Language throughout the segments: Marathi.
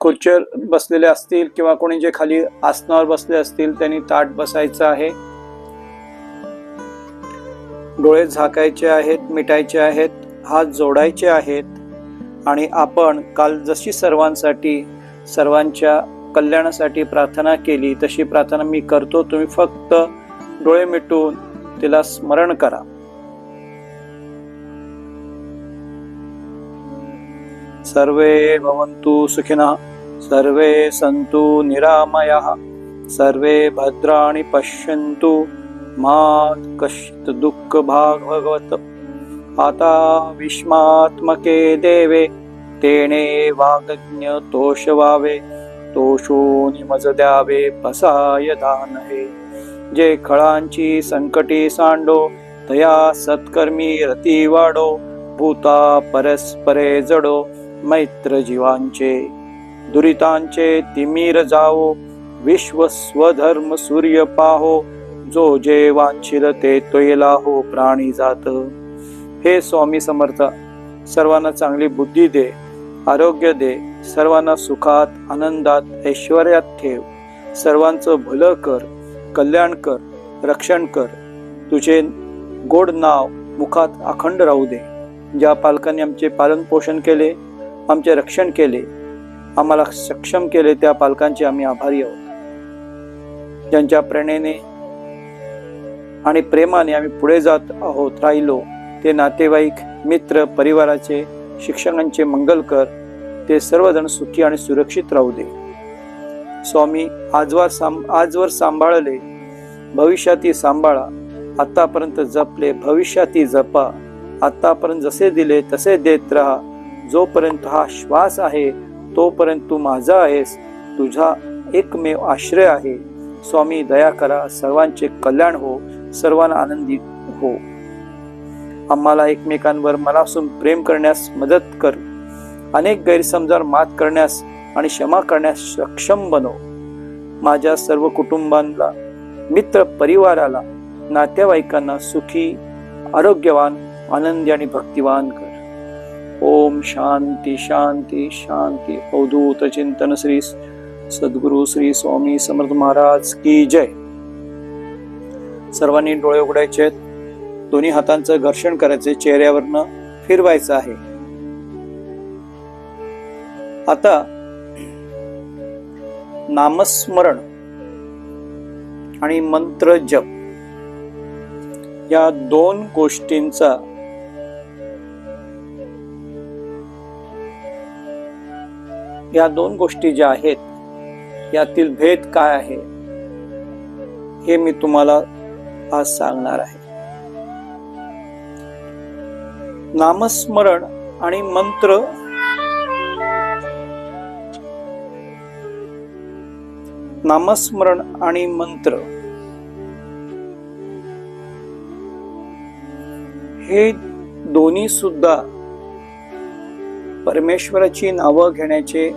खुर्चीवर बसलेले असतील किंवा कोणी जे खाली आसनावर बसले असतील त्यांनी ताट बसायचं आहे. डोळे झाकायचे आहेत मिटायचे आहेत हात जोडायचे आहेत आणि आपण काल जशी सर्वांसाठी सर्वांच्या कल्याणासाठी प्रार्थना केली तशी प्रार्थना मी करतो. तुम्ही फक्त डोळे मिटून तिला स्मरण करा. सर्वे भवन्तु सुखिनः। सर्वे सन्तु निरामयः सर्वे भद्राणि पश्यन्तु। मा कश्चित् दुःखभाग् भगवत। आता विस्मात्मके देवे तेणे वागज्ञ तोष तोषो निमज द्यावे पसाय दानहे। जे खळांची संकटी सांडो तया सत्कर्मी रती वाडो भूता परस्परे जडो मैत्र जीवांचे दुरितांचे तिमीर जाओ विश्व स्वधर्म सूर्य पाहो जो जे वांछिल ते तोयला हो प्राणी जात. हे स्वामी समर्थ सर्वांना चांगली बुद्धी दे आरोग्य दे सर्वांना सुखात आनंदात ऐश्वर्यात ठेव. सर्वांचं भलं कर कल्याण कर रक्षण कर. तुझे गोड नाव मुखात अखंड राहू दे. ज्या पालकांनी आमचे पालन पोषण केले आमचे रक्षण केले आम्हाला सक्षम केले त्या पालकांचे आम्ही आभारी आहोत. ज्यांच्या प्रेरणेने आणि प्रेमाने आम्ही पुढे जात आहोत राहिलो. ते नातेवाईक मित्र परिवाराचे शिक्षकांचे मंगल कर ते सर्वजण सुखी आणि सुरक्षित राहू दे. स्वामी आजवर सांभ आजवर सांभाळले. भविष्याती सांभाळा. आतापर्यंत जपले भविष्याती जपा. आतापर्यंत जसे दिले तसे देत राहा. जोपर्यंत हा श्वास आहे तोपर्यंत तू माझा आहेस तुझा एकमेव आश्रय आहे. स्वामी दया करा सर्वांचे कल्याण हो सर्वांना आनंदी हो. आम्हाला एकमेकांवर मनापासून प्रेम करण्यास मदत कर. अनेक गैरसमजावर मात करण्यास आणि क्षमा करण्यास सक्षम बनव माझ्या सर्व कुटुंबांना मित्र परिवाराला नातेवाईकांना सुखी आरोग्यवान आनंदी आणि भक्तिवान कर. ओम शांती शांती शांती। अवधूत चिंतन श्री सद्गुरु श्री स्वामी समर्थ महाराज की जय। सर्वांनी डोळे उघडायचे दोन्ही हातांचं घर्षण करायचे चेहऱ्यावरनं फिरवायचं आहे. आता नामस्मरण आणि मंत्र जप या दोन गोष्टींचा या दोन गोष्टी ज्या आहेत यातील भेद काय आहे हे मी तुम्हाला आज सांगणार आहे. नामस्मरण आणि मंत्र नामस्मरण आणि मंत्र हे दोन्ही सुद्धा परमेश्वराची नावं घेण्याचे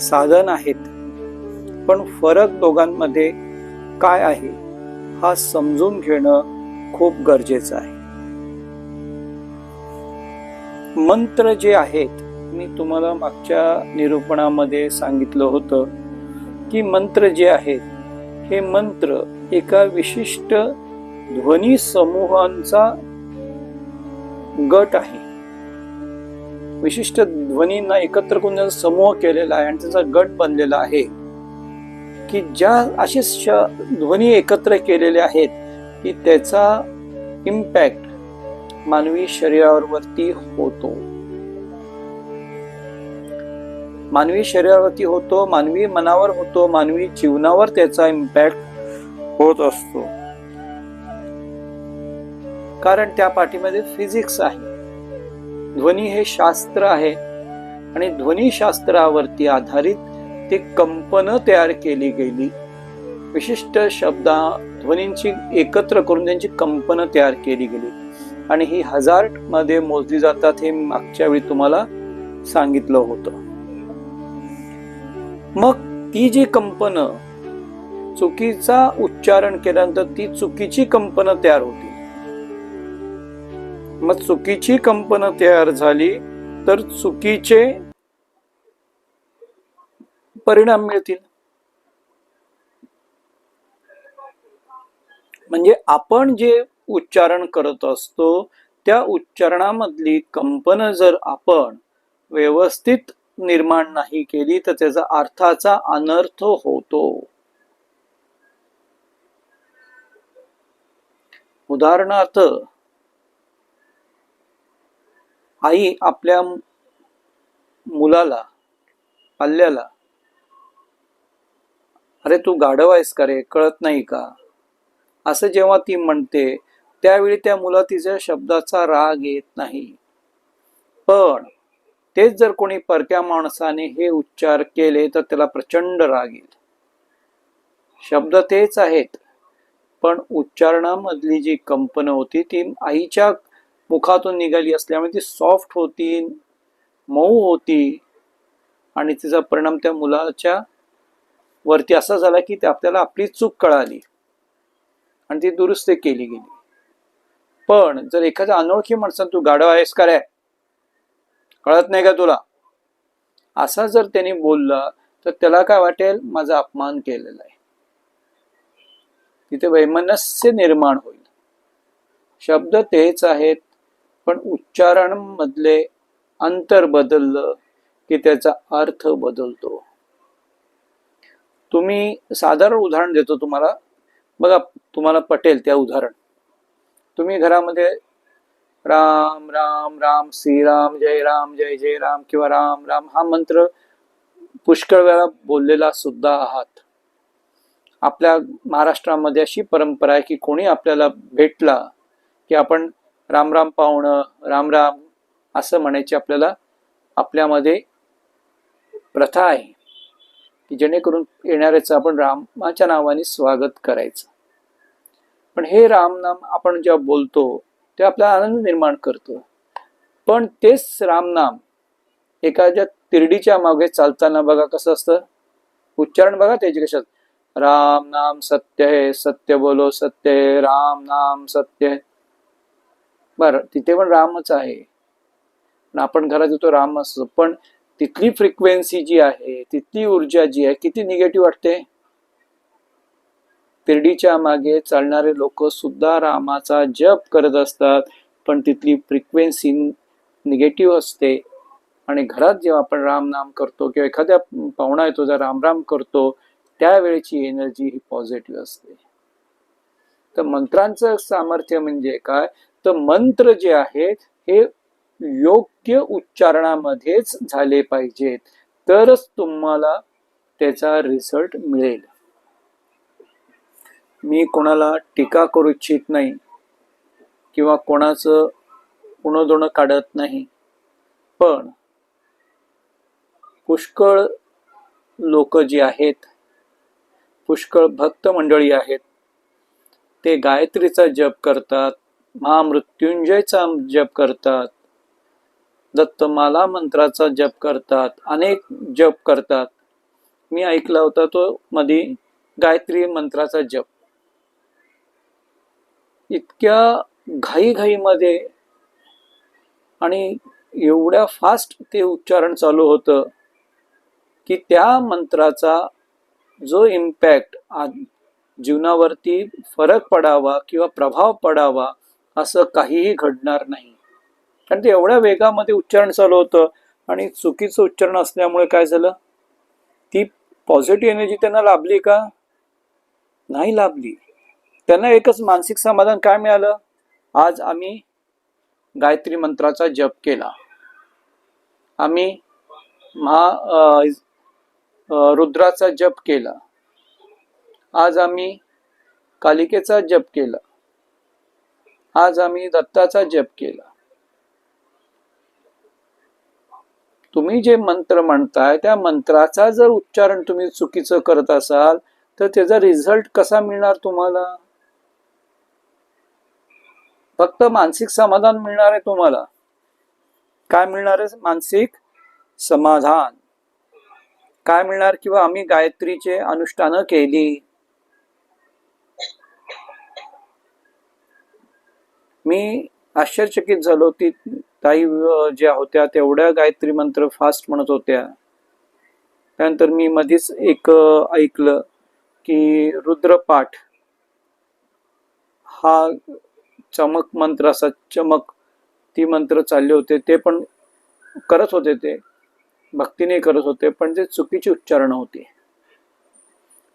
साधन आहेत. पण फरक दोघांमध्ये काय आहे हा समजून घेणं खूप गरजेचं आहे. मंत्र जे आहेत मी तुम्हाला मागच्या निरूपणामध्ये सांगितलं होतं की मंत्र जे आहेत हे मंत्र एका विशिष्ट ध्वनी समूहांचा गट आहे. विशिष्ट ध्वनींना एकत्र करून त्यांचा समूह केलेला आहे आणि त्याचा गट बनलेला आहे. की ज्या असे श- ध्वनी एकत्र केलेले आहेत की त्याचा इम्पॅक्ट मानवी शरीरावरती होतो. मानवी शरीरावरती होतो मानवी मनावर होतो मानवी जीवनावर त्याचा इम्पॅक्ट होत असतो. कारण त्या पाठीमध्ये फिजिक्स आहे. ध्वनी हे शास्त्र आहे. आणि ध्वनीशास्त्रावरती आधारित ते कंपनं तयार केली गेली. विशिष्ट शब्दा ध्वनींची एकत्र करून त्यांची कंपनं तयार केली गेली. आणि ही हजारमध्ये मोजली जातात हे मागच्या वेळी तुम्हाला सांगितलं होतं. मग ती जी कंपनं चुकीचा उच्चारण केल्यानंतर ती चुकीची कंपनं तयार होती. मग चुकीची कंपनं तयार झाली तर चुकीचे परिणाम मिळतील. म्हणजे आपण जे उच्चारण करत असतो त्या उच्चारणामधली कंपन जर आपण व्यवस्थित निर्माण नाही केली तर त्याचा अर्थाचा अनर्थ होतो. उदाहरणार्थ आई आपल्या मुलाला पाल्याला अरे तू गाढव आहेस का रे? कळत नाही का? असं जेव्हा ती म्हणते त्यावेळी त्या मुला तिच्या शब्दाचा राग येत नाही. पण तेच जर कोणी परक्या माणसाने हे उच्चार केले तर त्याला प्रचंड राग येईल. शब्द तेच आहेत. पण उच्चारणामधली जी कंपन होती ती आईच्या मुखातून निघाली असल्यामुळे ती सॉफ्ट होती मऊ होती आणि तिचा परिणाम त्या मुलाच्या वरती असा झाला की ते आपल्याला आपली चूक कळाली आणि ती दुरुस्त केली गेली. पण जर एखाद्या अनोळखी माणसानं तू गाढव आहेस का रे? कळत नाही का तुला? असा जर त्याने बोलला तर त्याला काय वाटेल? माझा अपमान केलेला आहे. तिथे वैमनस्य निर्माण होईल. शब्द तेच आहेत पण उच्चारण मधले अंतर बदललं की त्याचा अर्थ बदलतो. तुम्ही साधारण उदाहरण देतो तुम्हाला. बघा तुम्हाला पटेल त्या उदाहरण. तुम्ही घरामध्ये राम राम राम श्रीराम जय राम जय जय राम किंवा राम राम हा मंत्र पुष्कळ वेळा बोललेला सुद्धा आहात. आपल्या महाराष्ट्रामध्ये अशी परंपरा आहे की कोणी आपल्याला भेटला की आपण राम राम पाहुणं राम राम असं म्हणायची आपल्याला आपल्यामध्ये प्रथा आहे की जेणेकरून येणाऱ्याचं आपण रामाच्या नावाने स्वागत करायचं. पण हे रामनाम आपण जेव्हा बोलतो ते आपला आनंद निर्माण करतो. पण तेच रामनाम एखाद्या तिरडीच्या मागे चालताना बघा कसं असतं? उच्चारण बघा त्याचे कशात? राम नाम सत्य है सत्य बोलो सत्य है राम नाम सत्य है. बर तिथे पण रामच आहे. आपण घरात येतो राम असतो. पण तिथली फ्रिक्वेन्सी जी आहे तिथली ऊर्जा जी आहे किती निगेटिव्ह वाटते? तिरडीच्या मागे चालणारे लोक सुद्धा रामाचा जप करत असतात पण तिथली फ्रिक्वेन्सी निगेटिव्ह असते. आणि घरात जेव्हा आपण राम नाम करतो किंवा एखाद्या पाहुणा येतो जर राम राम करतो त्यावेळेची एनर्जी ही पॉझिटिव्ह असते. तर मंत्रांचं सामर्थ्य म्हणजे काय? तर मंत्र जे आहेत हे योग्य उच्चारणामध्येच झाले पाहिजेत. तरच तुम्हाला त्याचा रिझल्ट मिळेल. मी कोणाला टीका करू इच्छित नाही किंवा कोणाचं उणं काढत नाही. पण पुष्कळ लोक जी आहेत पुष्कळ भक्त मंडळी आहेत ते गायत्रीचा जप करतात महामृत्युंजयचा जप करतात. दत्तमाला मंत्राचा जप करतात. अनेक जप करतात. मी ऐकला होता तो मध्ये गायत्री मंत्राचा जप. इतक्या घाईघाईमध्ये आणि एवढ्या फास्ट ते उच्चारण चालू होतं की त्या मंत्राचा जो इम्पॅक्ट जीवनावरती फरक पडावा किंवा प्रभाव पडावा असं काहीही घडणार नाही. कारण ते एवढ्या वेगामध्ये उच्चारण चालू होतं आणि चुकीचं उच्चारण असल्यामुळे काय झालं? ती पॉझिटिव्ह एनर्जी त्यांना लाभली का? नाही लाभली. त्यांना एकच मानसिक समाधान काय मिळालं? आज आम्ही गायत्री मंत्राचा जप केला. आम्ही महा रुद्राचा जप केला. आज आम्ही कालिकेचा जप केला. आज आम्ही दत्ताचा जप केला. तुम्ही जे मंत्र म्हणताय त्या मंत्राचा जर उच्चारण तुम्ही चुकीचं करत असाल तर त्याचा रिझल्ट कसा मिळणार तुम्हाला? फक्त मानसिक समाधान मिळणार आहे तुम्हाला. काय मिळणार आहे? मानसिक समाधान. काय मिळणार? किंवा आम्ही गायत्रीचे अनुष्ठान केली. मी आश्चर्यचकित झालो. ती ताई ज्या होत्या तेवढ्या गायत्री मंत्र फास्ट म्हणत होत्या. त्यानंतर मी मध्येच एक ऐकलं की रुद्रपाठ हा चमक मंत्र असा चमक ती मंत्र चालले होते. ते पण करत होते ते. भक्तीने करत होते पण ते चुकीची उच्चारण होती.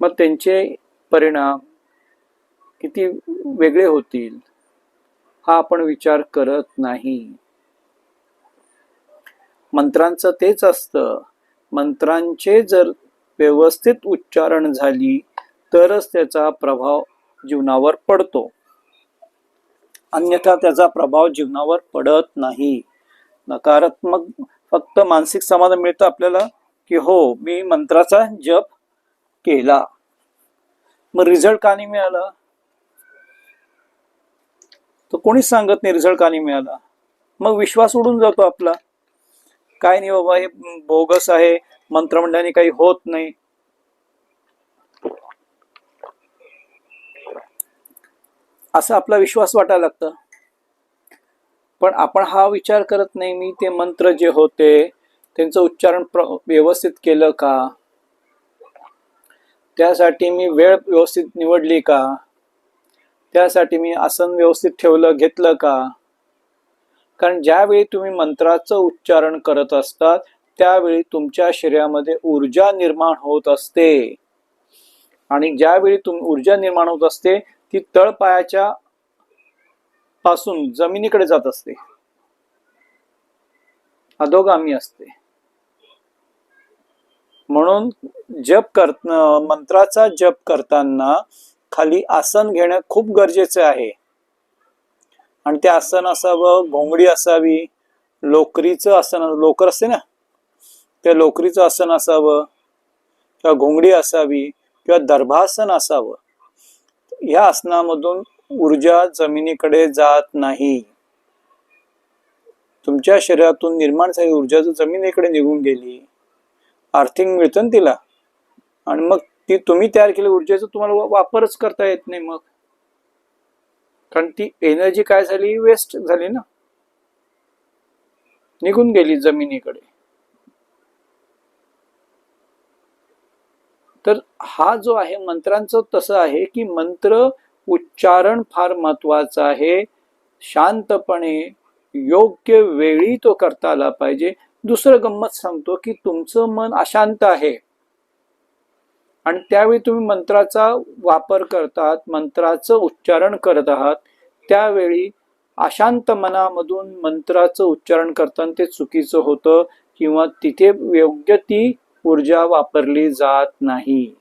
मग त्यांचे परिणाम किती वेगळे होतील? हा आपण विचार करत नाही. मंत्रांचं तेच असतं. मंत्रांचे जर व्यवस्थित उच्चारण झाली तरच त्याचा प्रभाव जीवनावर पडतो. अन्यथा त्याचा प्रभाव जीवनावर पडत नाही. नकारात्मक फक्त मानसिक समाधान मिळतं आपल्याला की हो मी मंत्राचा जप केला. मग रिझल्ट का नाही मिळाला? तर कोणीच सांगत नाही रिझल्ट का नाही मिळाला? मग विश्वास उडून जातो आपला. काय नाही बाबा हे बोगस आहे मंत्रमंडळाने काही होत नाही. असा आपला विश्वास वाटायला लागतं. पण आपण हा विचार करत नाही मी ते मंत्र जे होते त्यांचं उच्चारण व्यवस्थित केलं का? त्यासाठी मी वेळ व्यवस्थित निवडली का? त्यासाठी मी आसन व्यवस्थित ठेवलं घेतलं का? कारण ज्यावेळी तुम्ही मंत्राचं उच्चारण करत असतात त्यावेळी तुमच्या शरीरामध्ये ऊर्जा निर्माण होत असते. आणि ज्यावेळी तुम ऊर्जा निर्माण होत असते ती तळपायाच्या पासून जमिनीकडे जात असते. अधोगामी असते. म्हणून जप करत मंत्राचा जप करताना खाली आसन घेणं खूप गरजेचं आहे. आणि ते आसन असावं घोंगडी असावी लोकरीचं आसन लोकर असते ना? त्या लोकरीचं आसन असावं किंवा घोंगडी असावी किंवा दर्भासन असावं. ह्या आसनामधून ऊर्जा जमिनीकडे जात नाही. तुमच्या शरीरातून निर्माण झाली ऊर्जा जर जमिनीकडे निघून गेली आर्थिक मिळतं ना तिला? आणि मग ती तुम्ही तयार केलेल्या ऊर्जेचा तुम्हाला वापरच करता येत नाही मग. कारण ती एनर्जी काय झाली? वेस्ट झाली ना. निघून गेली जमिनीकडे. तर हा जो आहे मंत्रांचं तसं आहे की मंत्र उच्चारण फार महत्वाचं आहे. शांतपणे योग्य वेळी तो करता आला पाहिजे. दुसरं गंमत सांगतो की तुमचं मन अशांत आहे. आणि त्यावेळी तुम्ही मंत्राचा वापर करतात मंत्राचं उच्चारण करत आहात त्यावेळी अशांत मनामधून मंत्राचं उच्चारण करताना ते चुकीचं होतं किंवा तिथे योग्य ती ऊर्जा वापरली जात नाही.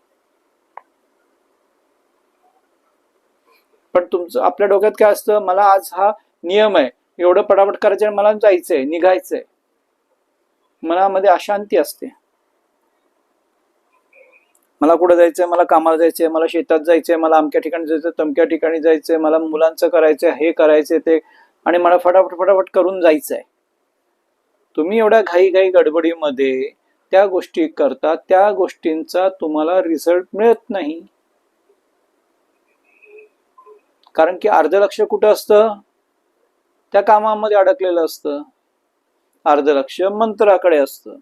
पण तुमचं आपल्या डोक्यात काय असतं? मला आज हा नियम आहे. एवढं पटापट करायचं आणि मला जायचंय निघायचंय. मनामध्ये अशांती असते. मला कुठं जायचंय मला कामाला जायचंय मला शेतात जायचंय मला अमक्या ठिकाणी जायचं तमक्या ठिकाणी जायचंय मला मुलांचं करायचंय हे करायचंय ते. आणि मला फटाफट फटाफट करून जायचंय. तुम्ही एवढ्या घाई घाई गडबडीमध्ये त्या गोष्टी करता त्या गोष्टींचा तुम्हाला रिझल्ट मिळत नाही. कारण की अर्ध लक्ष कुठं असतं? त्या कामामध्ये अडकलेलं असतं. अर्ध लक्ष मंत्राकडे असतं.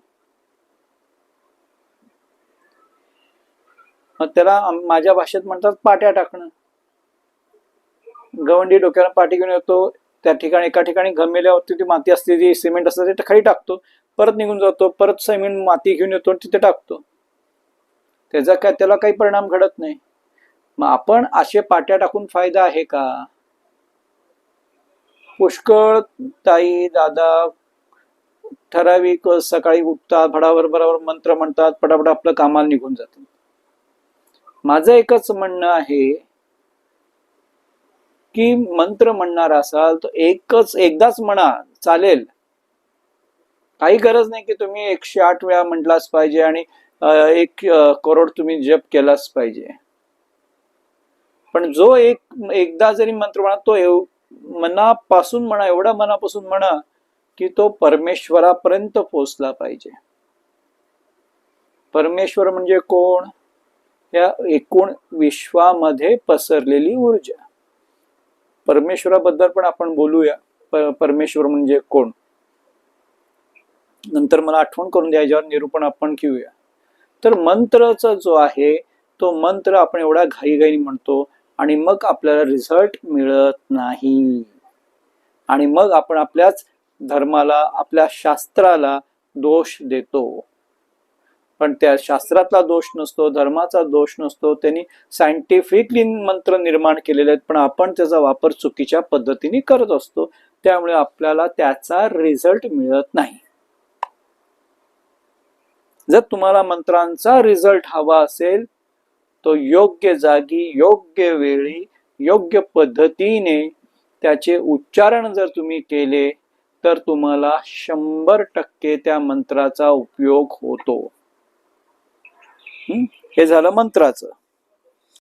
त्याला माझ्या भाषेत म्हणतात पाट्या टाकणं. गवंडी डोक्याला पाटी घेऊन येतो त्या ठिकाणी एका ठिकाणी गमेल्यावरती ती माती असते ती सिमेंट असते ते खाली टाकतो. परत निघून जातो परत सिमेंट माती घेऊन येतो आणि तिथे टाकतो. त्याचा काय त्याला काही परिणाम घडत नाही. मग आपण असे पाट्या टाकून फायदा आहे का? पुष्कळ ताई दादा ठराविक सकाळी उठतात भडावर बराबर मंत्र म्हणतात पटापट आपलं कामाला निघून जातात. माझं एकच म्हणणं आहे की मंत्र म्हणणार असाल तर एकच एकदाच म्हणा चालेल. काही गरज नाही की तुम्ही एकशे आठ वेळा म्हटलाच पाहिजे आणि एक करोड तुम्ही जप केलाच पाहिजे. पण जो एक एकदा जरी मंत्र म्हणा तो एव- मनापासून म्हणा एवढा मनापासून म्हणा की तो परमेश्वरापर्यंत पोचला पाहिजे. परमेश्वर म्हणजे कोण? या एकूण विश्वामध्ये पसरलेली ऊर्जा. परमेश्वराबद्दल पण आपण बोलूया. परमेश्वर म्हणजे कोण? नंतर मला आठवण करून द्या याच्यावर निरूपण आपण घेऊया. तर मंत्रचा जो आहे तो मंत्र आपण एवढा घाईघाई म्हणतो आणि मग आपल्याला रिझल्ट मिळत नाही. आणि मग आपण आपल्याच धर्माला आपल्या शास्त्राला दोष देतो. पण त्या शास्त्रातला दोष नसतो धर्माचा दोष नसतो त्यांनी सायंटिफिकली मंत्र निर्माण केलेले आहेत पण आपण त्याचा वापर चुकीच्या पद्धतीने करत असतो. त्यामुळे आपल्याला त्याचा रिझल्ट मिळत नाही. जर तुम्हाला मंत्रांचा रिझल्ट हवा असेल तो योग्य जागी योग्य वेळी योग्य पद्धतीने त्याचे उच्चारण जर तुम्ही केले तर तुम्हाला शंभर टक्के त्या मंत्राचा उपयोग होतो. हे? झालं मंत्राचं.